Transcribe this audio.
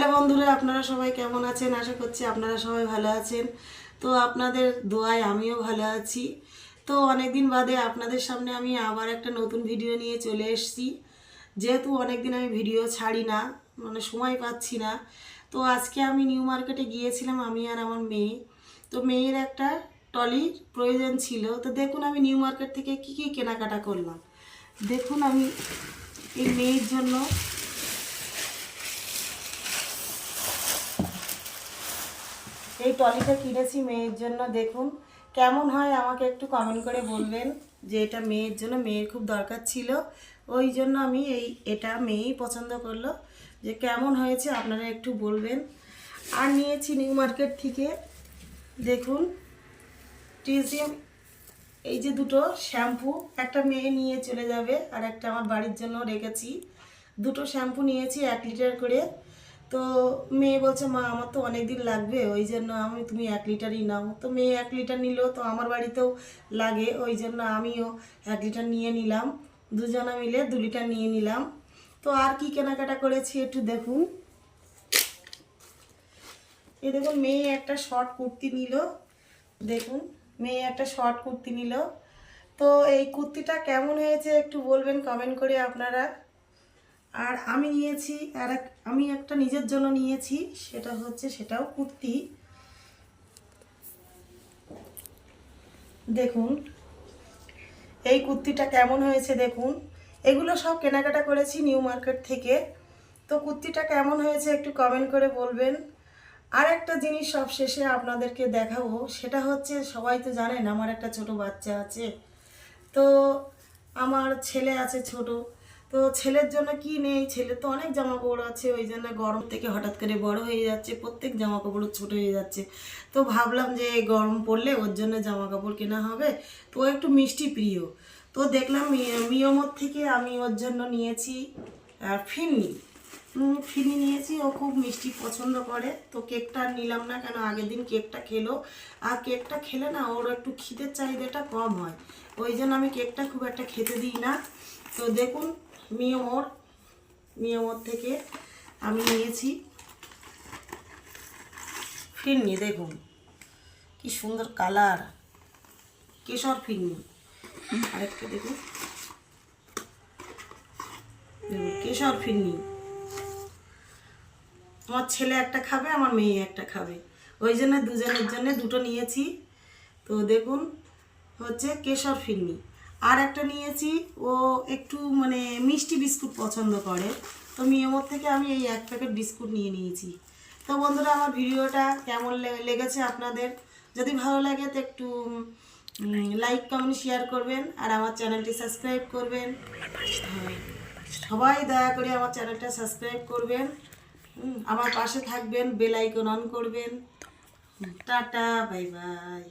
Hello বন্ধুরা, আপনারা সবাই কেমন আছেন? আশা করছি আপনারা সবাই ভালো আছেন। তো আপনাদের দোয়ায় আমিও ভালো আছি। তো অনেকদিন বাদে আপনাদের সামনে আমি আবার একটা নতুন ভিডিও নিয়ে চলে এসেছি। যেহেতু অনেকদিন আমি ভিডিও ছাড়ি না মানে সময় পাচ্ছি না, তো আজকে আমি নিউ মার্কেটে গিয়েছিলাম আমি আর আমার মেয়ে। তো মেয়ের একটা টলির প্রয়োজন ছিল। তো দেখুন আমি নিউ মার্কেট থেকে কি কি কেনাকাটা করলাম। দেখুন আমি এই মেয়ের জন্য এই টলিটা কিনেছি মেয়ের জন্য, দেখুন। কেমন হয় আমাকে একটু কমেন্ট করে বলবেন যে এটা মেয়ের জন্য, মেয়ের খুব দরকার ছিল। ওই জন্য আমি এই, এটা মেয়েই পছন্দ করল। যে কেমন হয়েছে আপনারা একটু বলবেন। আর নিয়েছি নিউ মার্কেট থেকে, দেখুন। টিজিএম, এই যে দুটো শ্যাম্পু, একটা মেয়ে নিয়ে চলে যাবে আর একটা আমার বাড়ির জন্য রেখেছি। দুটো শ্যাম্পু নিয়েছি, এক লিটার করে। তো মেয়ে বলছে, মা, আমার তো অনেক দিন লাগবে, ওই জন্য আমি, তুমি এক লিটারই নাও। তো মেয়ে এক লিটার নিলেও তো আমার বাড়িতেও লাগে, ওই জন্য আমিও এক লিটার নিয়ে নিলাম। দুজনা মিলে দু লিটার নিয়ে নিলাম। তো আর কি কেনাকাটা করেছি একটু দেখুন। এ দেখুন, মেয়ে একটা শর্ট কুর্তি নিল। দেখুন, মেয়ে একটা শর্ট কুর্তি নিল। তো এই কুর্তিটা কেমন হয়েছে একটু বলবেন কমেন্ট করে আপনারা। আর আমি নিয়েছি, আর এক, আমি একটা নিজের জন্য নিয়েছি, সেটা হচ্ছে সেটাও কুর্তি। দেখুন, এই কুর্তিটা কেমন হয়েছে দেখুন। এগুলো সব কেনাকাটা করেছি নিউ মার্কেট থেকে। তো কুর্তিটা কেমন হয়েছে একটু কমেন্ট করে বলবেন। আর একটা জিনিস সব শেষে আপনাদেরকে দেখাবো, সেটা হচ্ছে, সবাই তো জানেন আমার একটা ছোট বাচ্চা আছে। তো আমার ছেলে আছে ছোট তো ছেলের জন্য কি নেই? ছেলে তো অনেক জামা কাপড় আছে, ওই জন্য গরম থেকে হঠাৎ করে বড় হয়ে যাচ্ছে, প্রত্যেক জামা কাপড় ছোট হয়ে যাচ্ছে। তো ভাবলাম যে গরম পড়লে ওর জন্য জামা কাপড় কেনা হবে। তো ও একটু মিষ্টি প্রিয়। তো দেখলাম মিয়মর থেকে আমি ওর জন্য নিয়েছি ফিরনি ফিরনি নিয়েছি, ও খুব মিষ্টি পছন্দ করে। তো কেকটা নিলাম না কেন, আগের দিন কেকটা খেলো। আর কেকটা খেলে না ওর একটু খিদের চাহিদাটা কম হয়। ওই জন্য আমি কেকটা খুব একটা খেতে দিই না। তো দেখুন মিয়মোর মিয়মোর থেকে আমি নিয়েছি। ফিরনি, দেখুন, কি সুন্দর কালার, কেশর ফিরনি। আরেকটা দেখুন। কেশর ফিরনি। আমার ছেলে একটা খাবে, আমার মেয়ে একটা খাবে। ওই জন্য, দুজনের জন্য দুটো নিয়েছি। তো দেখুন, হচ্ছে কেশর ফিরনি। আর একটা নিয়েছি, ও একটু মানে মিষ্টি বিস্কুট পছন্দ করে। তো মিয়মোর থেকে আমি এই এক প্যাকেট বিস্কুট নিয়ে নিয়েছি। তো বন্ধুরা, আমার ভিডিওটা কেমন লেগেছে আপনাদের? যদি ভালো লাগে তো একটু লাইক কমেন্ট শেয়ার করবেন। আর আমার চ্যানেলটি সাবস্ক্রাইব করবেন। সবাই দয়া করে আমার চ্যানেলটা সাবস্ক্রাইব করবেন। আমার পাশে থাকবেন বেল আইকন অন করবেন। Tata bye bye